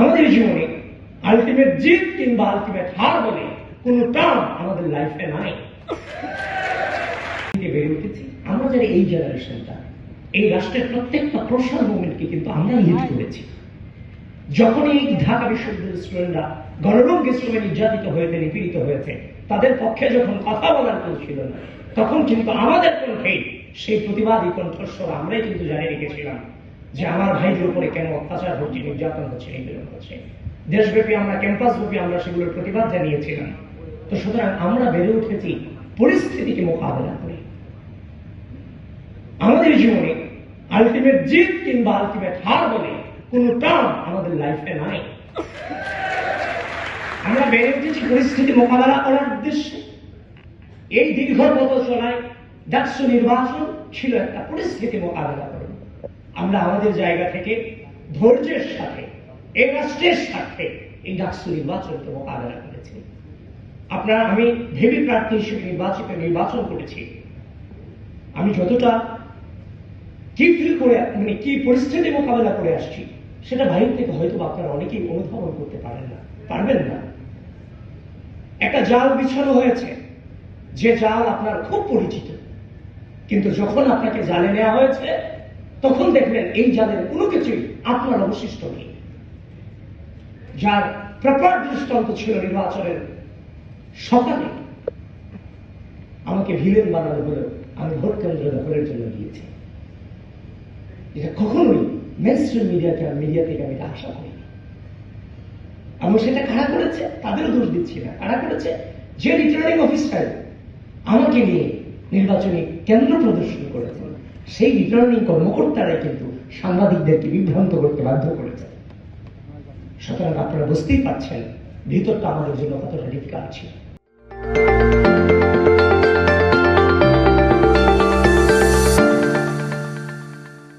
আমাদের জীবনে আলটিমেট জিত কিংবা আলটিমেট হার বলে কোন টার্ম আমাদের লাইফে নাই। বেড়ে উঠেছি। এই জেনারেশনটা এই রাষ্ট্রের প্রত্যেকটা প্রসার মুভমেন্টকে কিন্তু আমরা লিড করেছি। যখন এই ঢাকা বিশ্ববিদ্যালয়ের স্টুডেন্টরা গণরোগ নির্যাতিত হয়েছে নিপীড়িত হয়েছে, তাদের পক্ষে যখন কথা বলার কেউ ছিল না, তখন কিন্তু আমাদের কণ্ঠে সেই প্রতিবাদী কণ্ঠস্বর আমরাই কিন্তু জানিয়ে রেখেছিলাম। যে আমার ভাইদের উপরে কেন অত্যাচার হচ্ছে, নির্যাতন হচ্ছে নিপীড়ন হচ্ছে। দেশব্যাপী আমরা, ক্যাম্পাসব্যাপী আমরা সেগুলোর প্রতিবাদ জানিয়েছিলাম। তো সুতরাং আমরা বেড়ে উঠেছি পরিস্থিতিকে মোকাবেলা করে। আমাদের জীবনে আলটিমেট জিত কিংবা আলটিমেট হার বলে কোন টার্ম আমাদের লাইফে নাই। আমরা বেড়ে উঠেছি পরিস্থিতি মোকাবেলা করার উদ্দেশ্যে। এই দীর্ঘ পথ চলায় ডাকসু নির্বাচন ছিল একটা পরিস্থিতি মোকাবেলা আমরা আমাদের জায়গা থেকে ধৈর্যের সাথে, এই রাষ্ট্রের সাথে এই ডাকসু নির্বাচনকে মোকাবেলা করেছি। আপনারা, আমি ভেবি প্রার্থী হিসেবে নির্বাচিত, নির্বাচন করেছি। আমি যতটা কি করে মানে কি পরিস্থিতি মোকাবেলা করে আসছি, সেটা বাইরে থেকে হয়তো আপনারা অনেকেই অনুধাবন করতে পারেন না, পারবেন না। একটা জাল বিছানো হয়েছে, যে জাল আপনার খুব পরিচিত, কিন্তু যখন আপনাকে জালে নেওয়া হয়েছে তখন দেখবেন এই যাদের কোনো কিছুই আপনার অবশিষ্ট নেই। যার প্রপার দৃষ্টান্ত ছিল নির্বাচনের সকালে, আমাকে ভিলেন বানানো হলো আমি ভোট কেন্দ্র দখলের জন্য গিয়েছি। এটা কখনোই মেনস্ট্রিম মিডিয়াকে মিডিয়া থেকে আমি আশা করি আমি সেটা কারা করেছে? তাদেরও দোষ দিচ্ছি না। কারা করেছে? যে রিটার্নিং অফিসার আমাকে নিয়ে নির্বাচনী কেন্দ্র প্রদর্শন করেছেন সেই রিটার্নিং কর্মকর্তারাই কিন্তু সাংবাদিকদেরকে বিভ্রান্ত করতে বাধ্য করেছে। সুতরাং আপনারা বুঝতেই পারছেন, ভিতরটা আমাদের জন্য কতটা ডিফিকাল্ট ছিল।